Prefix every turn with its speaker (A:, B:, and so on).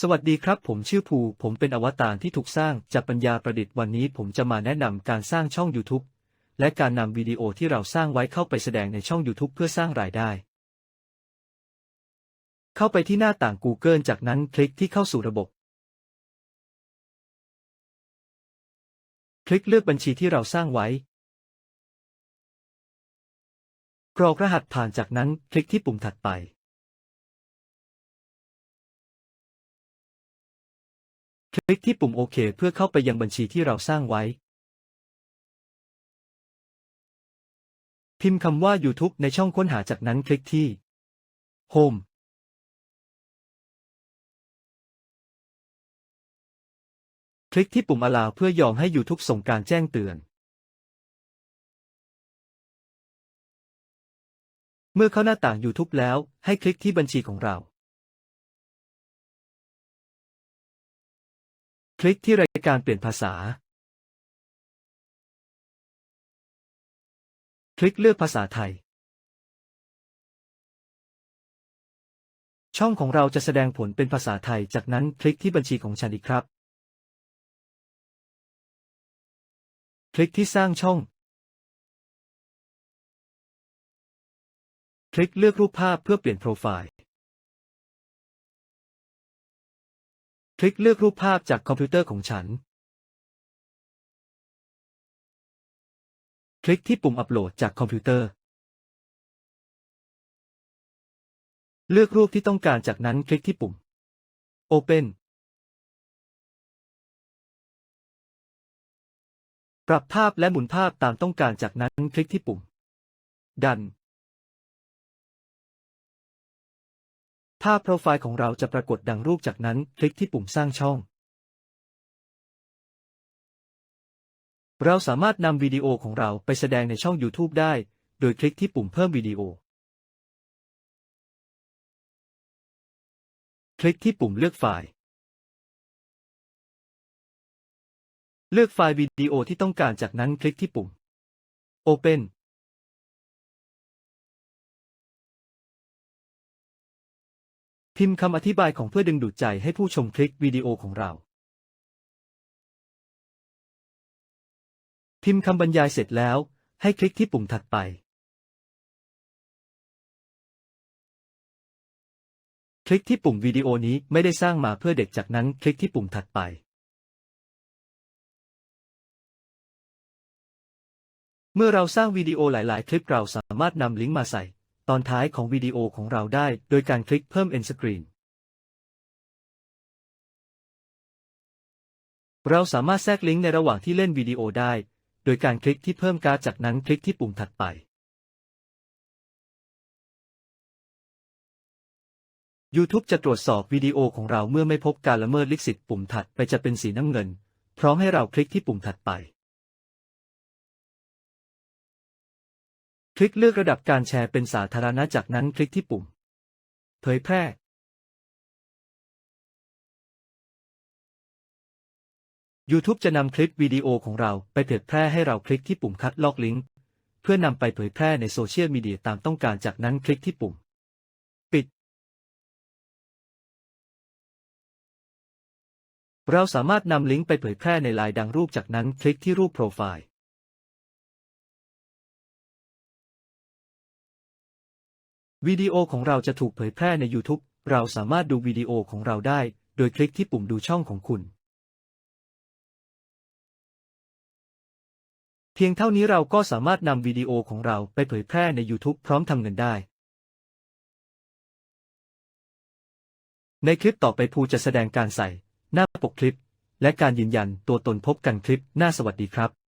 A: สวัสดีครับ ผมชื่อภู ผมเป็นอวตารที่ถูกสร้างจากปัญญาประดิษฐ์วันนี้ผมจะมาแนะนำการสร้างช่อง YouTube และการนำวิดีโอที่เราสร้างไว้เข้าไปแสดงในช่อง YouTube เพื่อสร้างรายได้ เข้าไปที่หน้าต่าง Google จากนั้นคลิกที่เข้าสู่ระบบ คลิกเลือกบัญชีที่เราสร้างไว้ กรอกรหัสผ่านจากนั้นคลิกที่ปุ่มถัดไป ลิกที่ปุ่มโอเคเพื่อเข้าไปยังบัญชีที่เราสร้างไว้ พิมพ์คำว่า YouTube ในช่องค้นหาจากนั้นคลิกที่ Home คลิกที่ปุ่ม Allow เพื่อยอมให้ YouTube ส่งการแจ้งเตือน เมื่อเข้าหน้าต่าง YouTube แล้ว ให้คลิกที่บัญชีของเรา ลิกที่รายการเปลี่ยนภาษา คลิกเลือกภาษาไทย ช่องของเราจะแสดงผลเป็นภาษาไทย จากนั้นคลิกที่บัญชีของฉันอีกครับ คลิกที่สร้างช่อง คลิกเลือกรูปภาพเพื่อเปลี่ยนโปรไฟล์ คลิกเลือกรูปภาพจากคอมพิวเตอร์ของฉัน คลิกที่ปุ่มอัปโหลดจากคอมพิวเตอร์ เลือกรูปที่ต้องการจากนั้นคลิกที่ปุ่ม Open ปรับภาพและหมุนภาพตามต้องการจากนั้นคลิกที่ปุ่ม ดันาพโปรไฟล์ของเราจะปรากฏดังรูปจากนั้นคลิกที่ปุ่มสร้างช่อง เราสามารถนำวิดีโอของเราไปแสดงในช่อง YouTube ได้ โดยคลิกที่ปุ่มเพิ่มวิดีโอ คลิกที่ปุ่มเลือกไฟล์ เลือกไฟล์วิดีโอที่ต้องการจากนั้นคลิกที่ปุ่ม Open พิมพ์คำอธิบายของเพื่อดึงดูดใจให้ผู้ชมคลิกวิดีโอของเรา พิมพ์คำบรรยายเสร็จแล้ว ให้คลิกที่ปุ่มถัดไป คลิกที่ปุ่มวิดีโอนี้ไม่ได้สร้างมาเพื่อเด็กจากนั้นคลิกที่ปุ่มถัดไปเมื่อเราสร้างวิดีโอหลาย ๆ คลิปเราสามารถนำลิงก์มาใส่ ตอนท้ายของวิดีโอของเราได้ โดยการคลิกเพิ่ม End Screen เราสามารถแทรกลิงก์ในระหว่างที่เล่นวิดีโอได้ โดยการคลิกที่เพิ่มการ์ดจากนั้นคลิกที่ปุ่มถัดไป YouTube จะตรวจสอบวิดีโอของเราเมื่อไม่พบการละเมิดลิขสิทธิ์ปุ่มถัดไปจะเป็นสีน้ำเงิน พร้อมให้เราคลิกที่ปุ่มถัดไป คลิกเลือกระดับการแชร์เป็นสาธารณะจากนั้นคลิกที่ปุ่ม เผยแพร่ YouTube จะนำคลิปวิดีโอของเราไปเผยแพร่ให้เราคลิกที่ปุ่มคัดลอกลิงก์ เพื่อนำไปเผยแพร่ในโซเชียลมีเดียตามต้องการจากนั้นคลิกที่ปุ่ม ปิด เราสามารถนำลิงก์ไปเผยแพร่ในไลน์ดังรูปจากนั้นคลิกที่รูปโปรไฟล์ วิดีโอของเราจะถูกเผยแพร่ใน YouTube เราสามารถดูวิดีโอของเราได้ โดยคลิกที่ปุ่มดูช่องของคุณ เพียงเท่านี้เราก็สามารถนำวิดีโอของเราไปเผยแพร่ใน YouTube พร้อมทำเงินได้ ในคลิปต่อไปภูจะแสดงการใส่ หน้าปกคลิป และการยืนยันตัวตนพบกันคลิปหน้าสวัสดีครับ